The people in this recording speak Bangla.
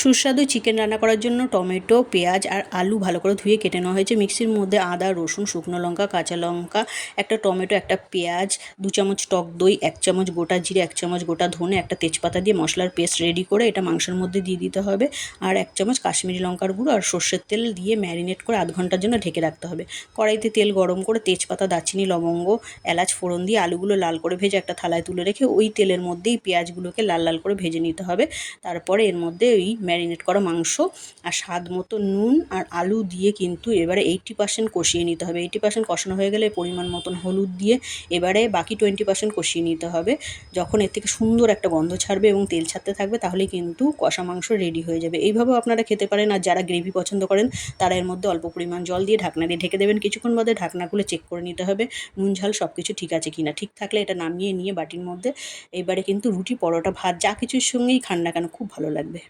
সুস্বাদু চিকেন রান্না করার জন্য টমেটো, পেঁয়াজ আর আলু ভালো করে ধুয়ে কেটে নেওয়া হয়েছে। মিক্সির মধ্যে আদা, রসুন, শুকনো লঙ্কা, কাঁচা লঙ্কা, একটা টমেটো, একটা পেঁয়াজ, দু চামচ টক দই, এক চামচ গোটা জিরে, এক চামচ গোটা ধনে, একটা তেজপাতা দিয়ে মশলার পেস্ট রেডি করে এটা মাংসের মধ্যে দিয়ে দিতে হবে। আর এক চামচ কাশ্মীরি লঙ্কার গুঁড়ো আর সর্ষের তেল দিয়ে ম্যারিনেট করে আধ ঘণ্টার জন্য ঢেকে রাখতে হবে। কড়াইতে তেল গরম করে তেজপাতা, দারচিনি, লবঙ্গ, এলাচ, ফোড়ন দিয়ে আলুগুলো লাল করে ভেজে একটা থালায় তুলে রেখে ওই তেলের মধ্যেই পেঁয়াজগুলোকে লাল লাল করে ভেজে নিতে হবে। তারপরে এর মধ্যে ওই ম্যারিনেট করা মাংস আর স্বাদ মতো নুন আর আলু দিয়ে কিন্তু এবারে এইটটি পার্সেন্ট কষিয়ে নিতে হবে। এইটটি পার্সেন্ট কষানো হয়ে গেলে পরিমাণ মতন হলুদ দিয়ে এবারে বাকি টোয়েন্টি পার্সেন্ট কষিয়ে নিতে হবে। যখন এর থেকে সুন্দর একটা গন্ধ ছাড়বে এবং তেল ছাড়তে থাকবে তাহলে কিন্তু কষা মাংস রেডি হয়ে যাবে। এইভাবেও আপনারা খেতে পারেন আর যারা গ্রেভি পছন্দ করেন, তারা এর মধ্যে অল্প পরিমাণ জল দিয়ে ঢাকনা দিয়ে ঢেকে দেবেন। কিছুক্ষণ বাদে ঢাকনা খুলে চেক করে নিতে হবে, নুন, ঝাল সব কিছু ঠিক আছে কিনা। ঠিক থাকলে এটা নামিয়ে নিয়ে বাটির মধ্যে এবারে কিন্তু রুটি, পরোটা, ভাত, যা কিছুর সঙ্গেই খান না কেন, খুব ভালো লাগবে।